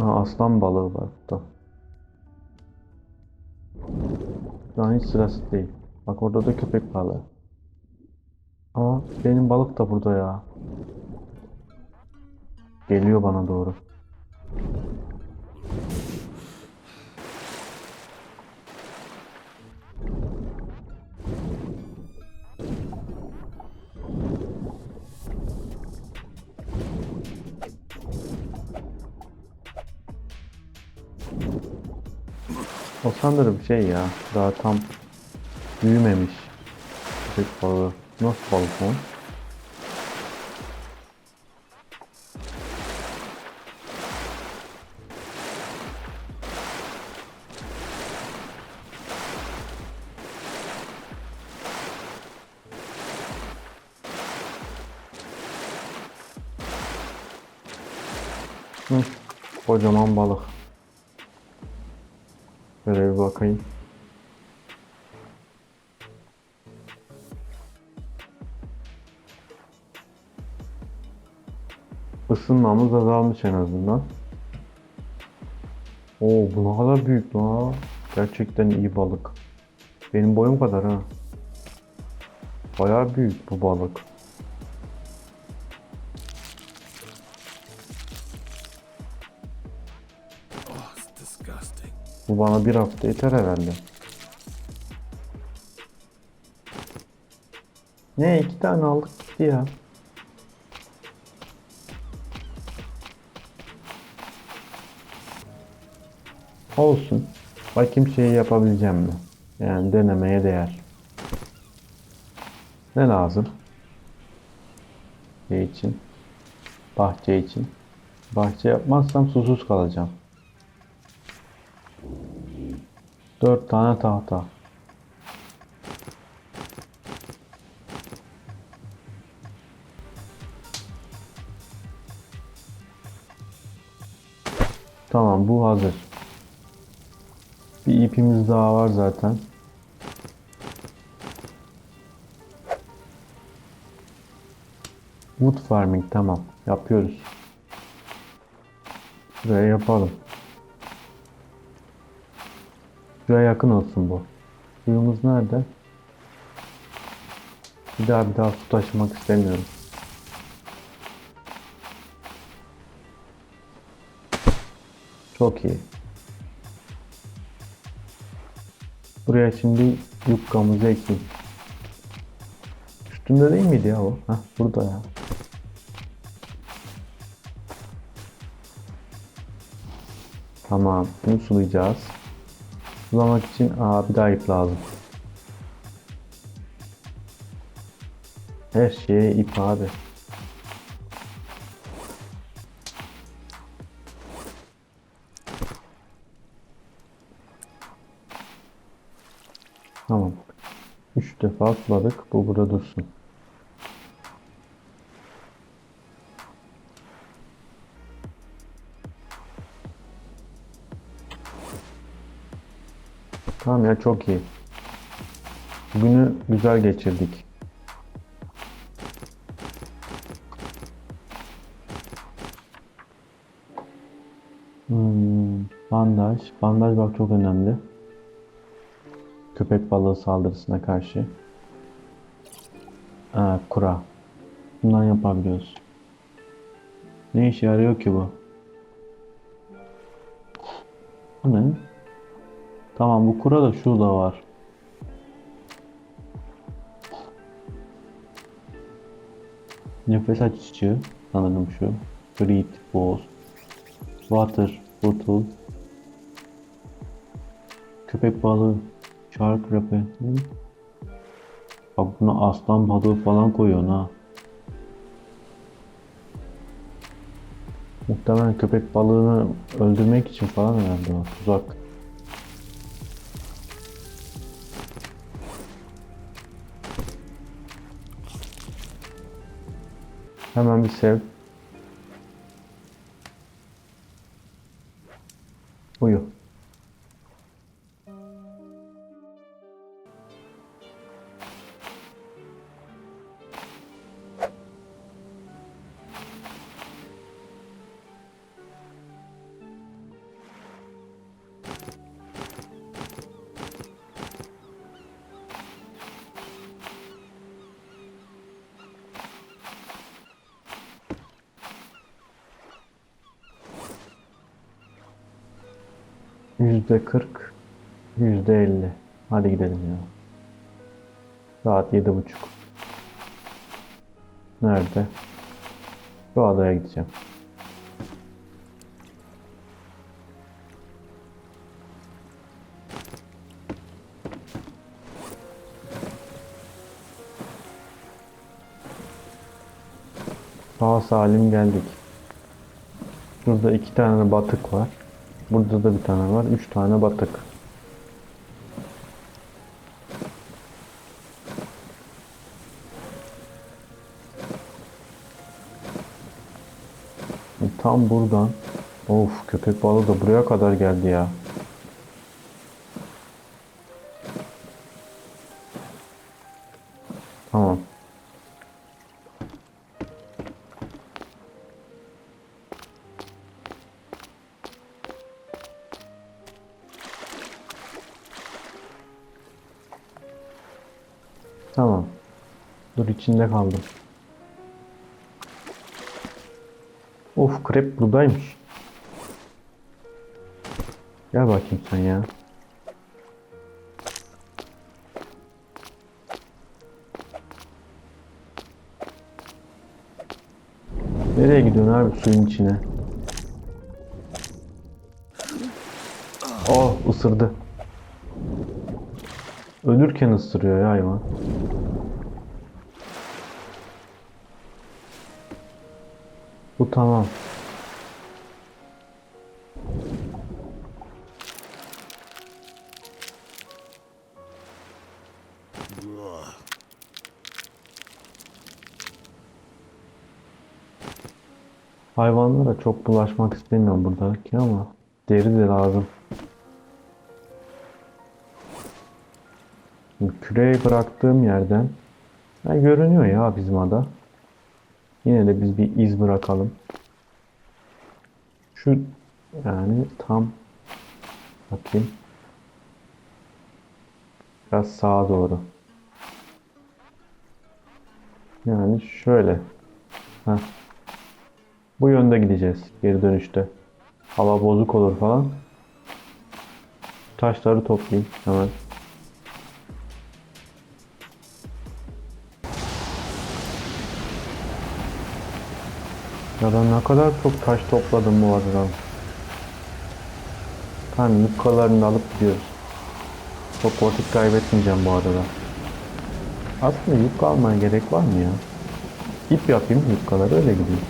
Ha, aslan balığı var burada. Şu hiç sırası değil. Bak orada da köpek balığı. Ama benim balık da burada ya. Geliyor bana doğru. O sanırım şey ya. Daha tam büyümemiş. Köpek balığı. Nasıl balık o? Hı, kocaman balık. Böyle bir bakayım. Isınmamız azalmış en azından. Oo bu ne kadar büyük lan. Gerçekten iyi balık. Benim boyum kadar ha. Bayağı büyük bu balık. Bu bana bir hafta yeter herhalde. Ne iki tane aldık gitti ya. Olsun. Bakayım şeyi yapabileceğim mi? Yani denemeye değer. Ne lazım? Şey için. Bahçe için. Bahçe yapmazsam susuz kalacağım. Dört tane tahta. Tamam bu hazır. Bir ipimiz daha var zaten. Wood farming tamam yapıyoruz. Buraya yapalım. Şuraya yakın olsun bu. Suyumuz nerede? Bir daha bir daha su taşımak istemiyorum. Çok iyi. Buraya şimdi yufkamızı ekeyim. Üstünde değil miydi ya o? Heh, burada ya. Tamam, bunu sulayacağız. Sulamak için aa, bir daha ip lazım. Her şeye ip abi. Tamam. Üç defa suladık. Bu burada dursun. Tamam ya çok iyi. Günü güzel geçirdik. Hmm, bandaj. Bandaj bak çok önemli. Köpek balığı saldırısına karşı. Aa, kura. Bundan yapabiliyoruz. Ne işe yarıyor ki? Bu Tamam bu kura da şurada var. Nefes açıcı sanırım şu. Breathe, boz. Water, bottle. Köpek balığı. Shark repellent. Bak buna aslan balığı falan koyuyor ha. Muhtemelen köpek balığını öldürmek için falan herhalde tuzak. Hemen bir sev. Yüzde kırk, yüzde elli. Hadi gidelim ya. Saat yedi buçuk. Nerede? Şu adaya gideceğim. Sağ salim geldik. Burada iki tane batık var. Burada da bir tane var. Üç tane batık. Tam buradan. Of köpek balığı da buraya kadar geldi ya. Tamam. Dur içinde kaldım. Of krep buradaymış. Gel bakayım sen ya. Nereye gidiyorsun abi suyun içine? Oh ısırdı. Ölürken ısırıyor ya hayvan. Bu tamam. Hayvanlara çok bulaşmak istemiyorum buradaki ama deri de lazım. Küreği bıraktığım yerden ha, görünüyor ya bizim ada. Yine de biz bir iz bırakalım. Şu yani tam bakayım. Biraz sağa doğru. Yani şöyle. Heh. Bu yönde gideceğiz geri dönüşte. Hava bozuk olur falan. Taşları toplayayım hemen. Ben ne kadar çok taş topladım bu arada. Tamam yufkalarını da alıp gidiyoruz. Çok vakit kaybetmeyeceğim bu arada. Aslında yufka almaya gerek var mı ya? İp yapayım yufkaları öyle gideyim.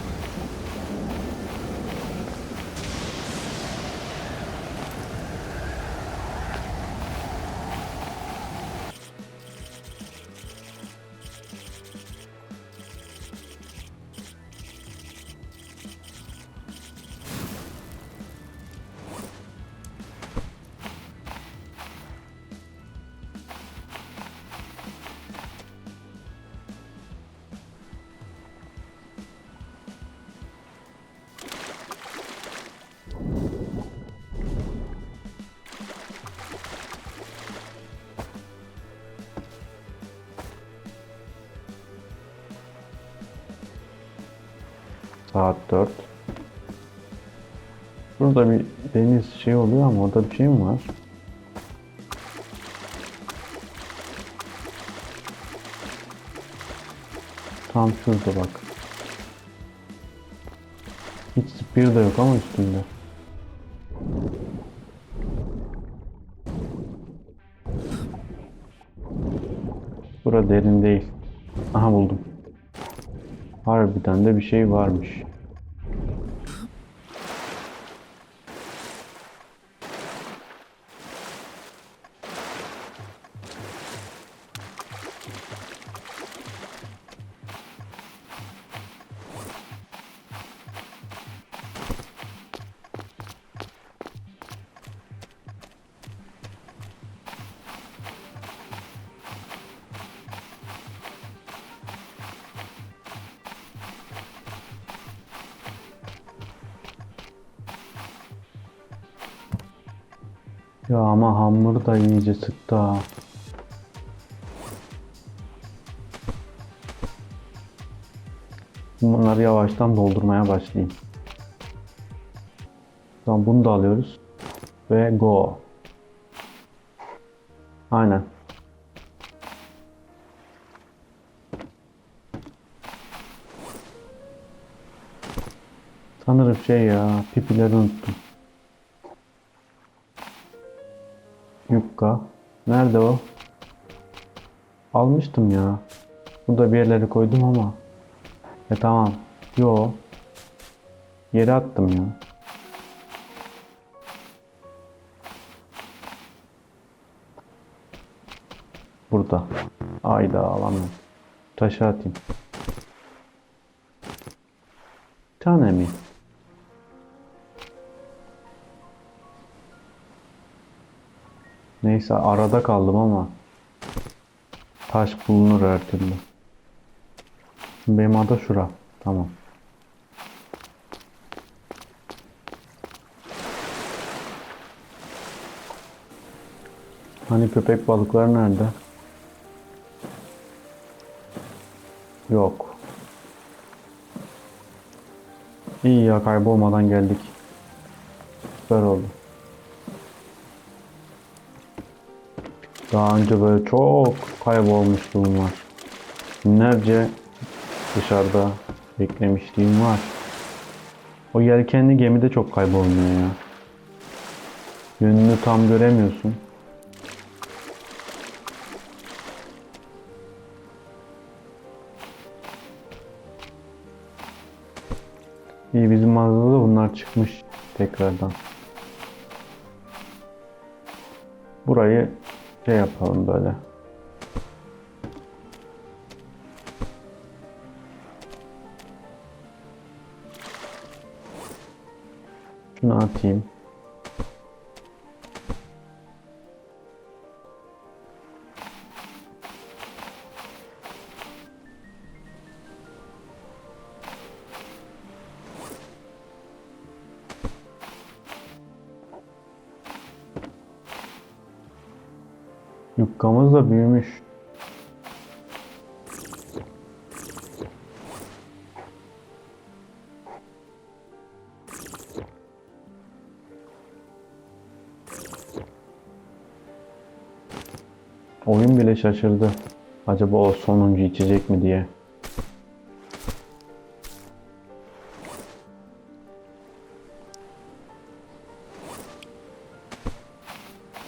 Saat 4. Burada bir deniz şey oluyor ama orada bir şey mi var? Tam şurada bak. Hiç spear da yok ama üstünde. Bura derin değil. Aha buldum. Harbiden de bir şey varmış. Ya ama hamuru da iyice sıktı ha. Bunları yavaştan doldurmaya başlayayım. Tamam bunu da alıyoruz. ve go. Aynen. Sanırım şey ya, pipileri unuttum. Yukka. Nerede o? Almıştım ya. Burada bir yerlere koydum ama. E tamam. Yo. Yere attım ya. Burada. Ayda alamıyorum. Taşı atayım. Tane mi? Neyse arada kaldım ama taş bulunur her türlü. Benim ada şura. Tamam. Hani köpek balıkları nerede? Yok. İyi ya kaybolmadan geldik. Süper oldu. Daha önce böyle çok kaybolmuşluğum var. Binlerce dışarıda beklemişliğim var. O yelkenli gemide çok kaybolmuyor ya. Yönünü tam göremiyorsun. İyi bizim mağazada da bunlar çıkmış tekrardan. Burayı şey yapalım böyle. Şunu atayım. Yukkamız da büyümüş. Oyun bile şaşırdı. Acaba o sonuncu içecek mi diye.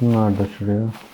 Bunlar da şuraya.